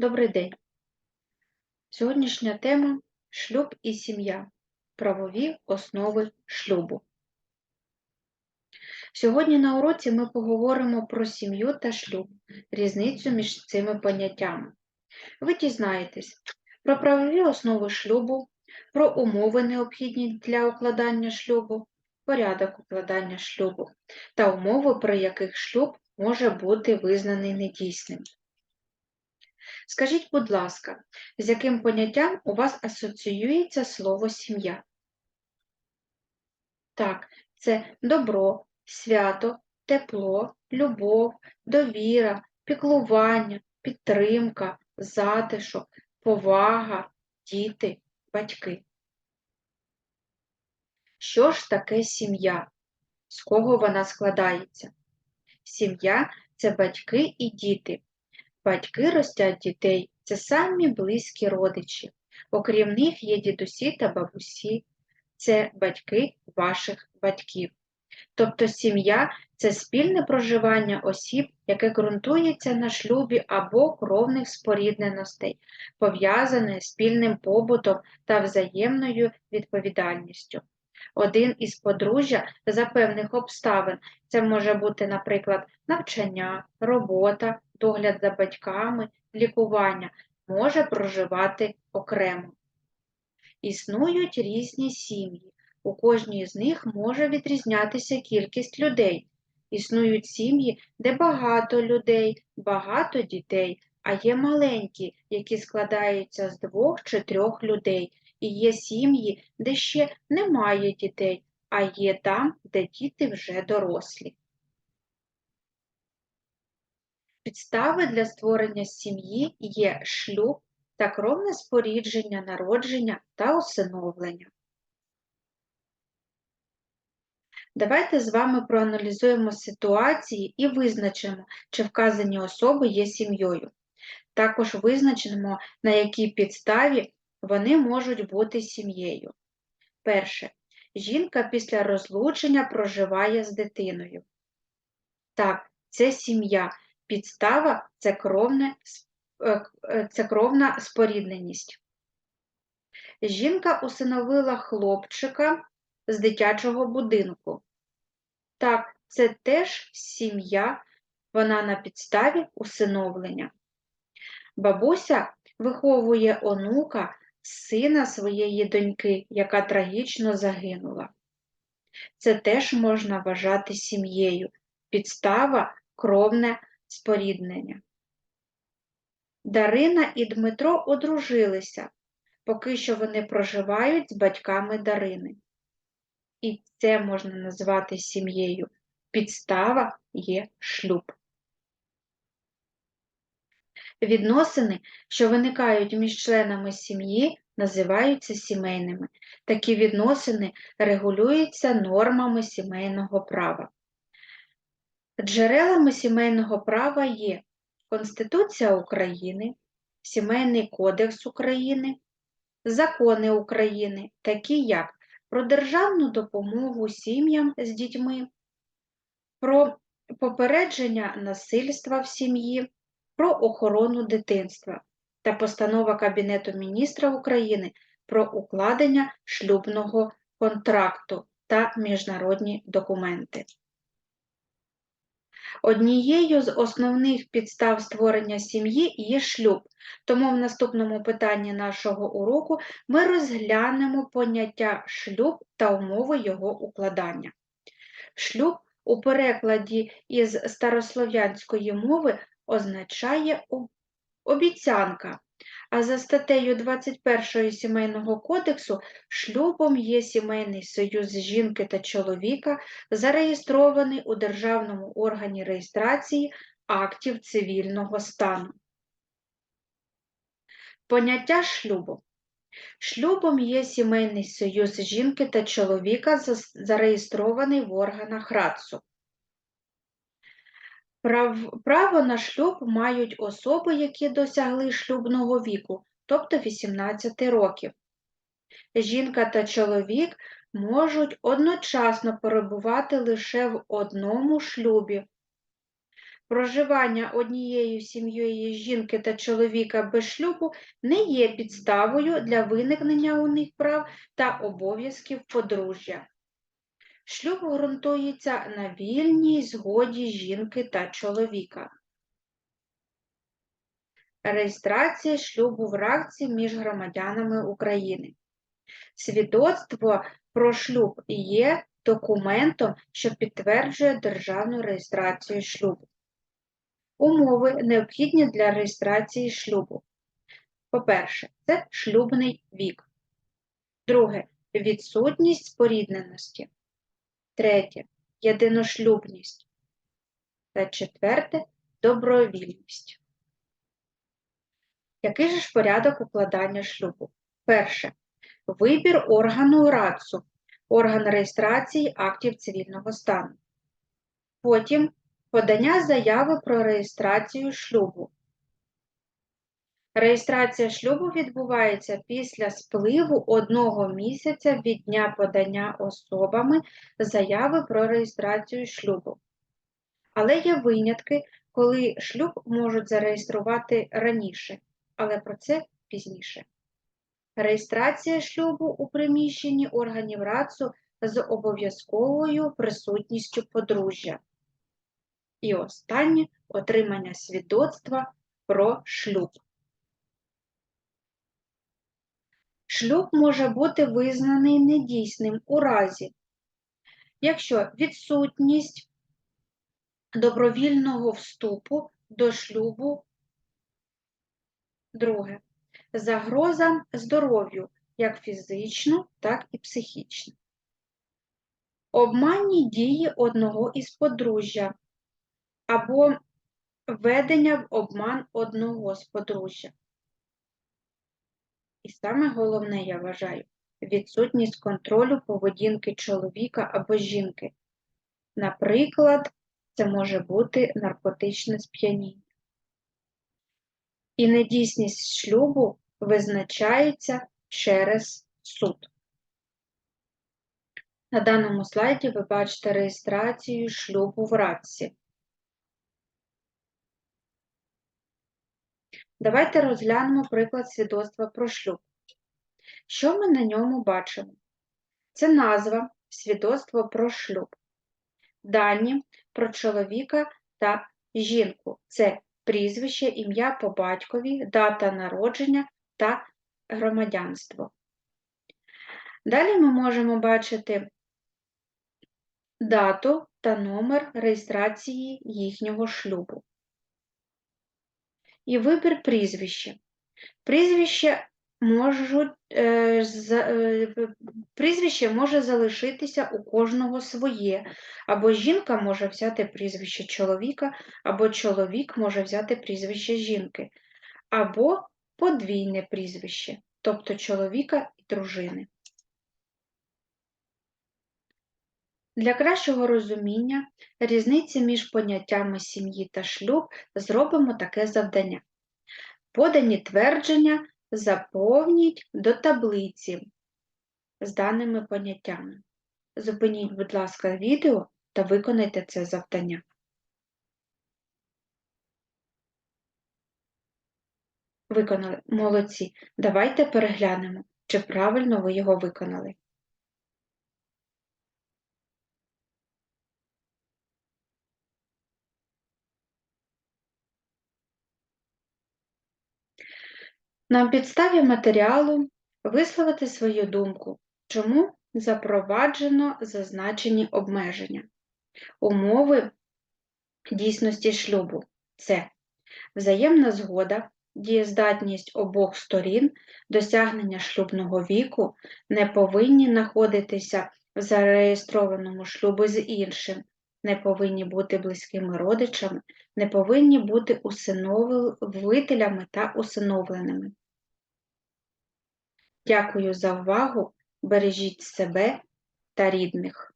Добрий день. Сьогоднішня тема шлюб і сім'я. Правові основи шлюбу. Сьогодні на уроці ми поговоримо про сім'ю та шлюб, різницю між цими поняттями. Ви дізнаєтесь про правові основи шлюбу, про умови, необхідні для укладання шлюбу, порядок укладання шлюбу та умови, при яких шлюб може бути визнаний недійсним. Скажіть, будь ласка, з яким поняттям у вас асоціюється слово сім'я? Так, це добро, свято, тепло, любов, довіра, піклування, підтримка, затишок, повага, діти, батьки. Що ж таке сім'я? З кого вона складається? Сім'я це батьки і діти. Батьки ростять дітей це самі близькі родичі. Окрім них є дідусі та бабусі, це батьки ваших батьків. Тобто сім'я це спільне проживання осіб, яке ґрунтується на шлюбі або кровних спорідненостей, пов'язане спільним побутом та взаємною відповідальністю. Один із подружжя за певних обставин це може бути, наприклад, навчання, робота, догляд за батьками, лікування, може проживати окремо. Існують різні сім'ї, у кожній з них може відрізнятися кількість людей. Існують сім'ї, де багато людей, багато дітей, а є маленькі, які складаються з двох чи трьох людей, і є сім'ї, де ще немає дітей, а є там, де діти вже дорослі. Підстави для створення сім'ї є шлюб та кровне спорідження, народження та усиновлення. Давайте з вами проаналізуємо ситуації і визначимо, чи вказані особи є сім'єю. Також визначимо, на якій підставі вони можуть бути сім'єю. Перше. Жінка після розлучення проживає з дитиною. Так, це сім'я. Підстава це, кровне, е, е, це кровна спорідненість. Жінка усиновила хлопчика з дитячого будинку. Так, це теж сім'я, вона на підставі усиновлення. Бабуся виховує онука сина своєї доньки, яка трагічно загинула. Це теж можна вважати сім'єю, підстава кровне споріднення. Дарина і Дмитро одружилися, поки що вони проживають з батьками Дарини. І це можна назвати сім'єю. Підстава є шлюб. Відносини, що виникають між членами сім'ї, називаються сімейними. Такі відносини регулюються нормами сімейного права. Джерелами сімейного права є Конституція України, Сімейний кодекс України, закони України, такі як про державну допомогу сім'ям з дітьми, про попередження насильства в сім'ї, про охорону дитинства та постанова Кабінету міністра України про укладення шлюбного контракту та міжнародні документи. Однією з основних підстав створення сім'ї є шлюб, тому в наступному питанні нашого уроку ми розглянемо поняття шлюб та умови його укладання. Шлюб у перекладі із старослов'янської мови означає обіцянка, а за статтею 21 Сімейного кодексу шлюбом є сімейний союз жінки та чоловіка, зареєстрований у Державному органі реєстрації актів цивільного стану. Поняття шлюбу. Шлюбом є сімейний союз жінки та чоловіка, зареєстрований в органах РАЦУ. Право на шлюб мають особи, які досягли шлюбного віку, тобто 18 років. Жінка та чоловік можуть одночасно перебувати лише в одному шлюбі. Проживання однією сім'єю жінки та чоловіка без шлюбу не є підставою для виникнення у них прав та обов'язків подружжя. Шлюб ґрунтується на вільній згоді жінки та чоловіка. Реєстрація шлюбу в ракці між громадянами України. Свідоцтво про шлюб є документом, що підтверджує державну реєстрацію шлюбу. Умови необхідні для реєстрації шлюбу. По-перше, це шлюбний вік. Друге відсутність спорідненості. Третє єдиношлюбність. Та четверте добровільність. Який же ж порядок укладання шлюбу? Перше. Вибір органу РАЦУ, орган реєстрації актів цивільного стану. Потім подання заяви про реєстрацію шлюбу. Реєстрація шлюбу відбувається після спливу одного місяця від дня подання особами заяви про реєстрацію шлюбу. Але є винятки, коли шлюб можуть зареєструвати раніше, але про це пізніше. Реєстрація шлюбу у приміщенні органів РАЦУ з обов'язковою присутністю подружжя. І останнє отримання свідоцтва про шлюб. Шлюб може бути визнаний недійсним у разі, якщо відсутність добровільного вступу до шлюбу, друге, загроза здоров'ю як фізично, так і психічно. Обманні дії одного із подружжя або введення в обман одного з подружжя. І саме головне, я вважаю, відсутність контролю поведінки чоловіка або жінки. Наприклад, це може бути наркотичне сп'яніння. І недійсність шлюбу визначається через суд. На даному слайді ви бачите реєстрацію шлюбу в Радці. Давайте розглянемо приклад свідоцтва про шлюб. Що ми на ньому бачимо? Це назва свідоцтво про шлюб. Дані про чоловіка та жінку. Це прізвище, ім'я по батькові, дата народження та громадянство. Далі ми можемо бачити дату та номер реєстрації їхнього шлюбу. І вибір прізвища. Прізвище можуть, е, з, е, прізвище може залишитися у кожного своє, або жінка може взяти прізвище чоловіка, або чоловік може взяти прізвище жінки, або подвійне прізвище, тобто чоловіка і дружини. Для кращого розуміння різниці між поняттями сім'ї та шлюб зробимо таке завдання. Подані твердження заповніть до таблиці з даними поняттями. Зупиніть, будь ласка, відео та виконайте це завдання. Виконали. Молодці. Давайте переглянемо, чи правильно ви його виконали. На підставі матеріалу висловити свою думку, чому запроваджено зазначені обмеження. Умови дійсності шлюбу це взаємна згода, дієздатність обох сторін, досягнення шлюбного віку не повинні знаходитися в зареєстрованому шлюбу з іншим, не повинні бути близькими родичами, не повинні бути усиновителями та усиновленими. Дякую за увагу! Бережіть себе та рідних!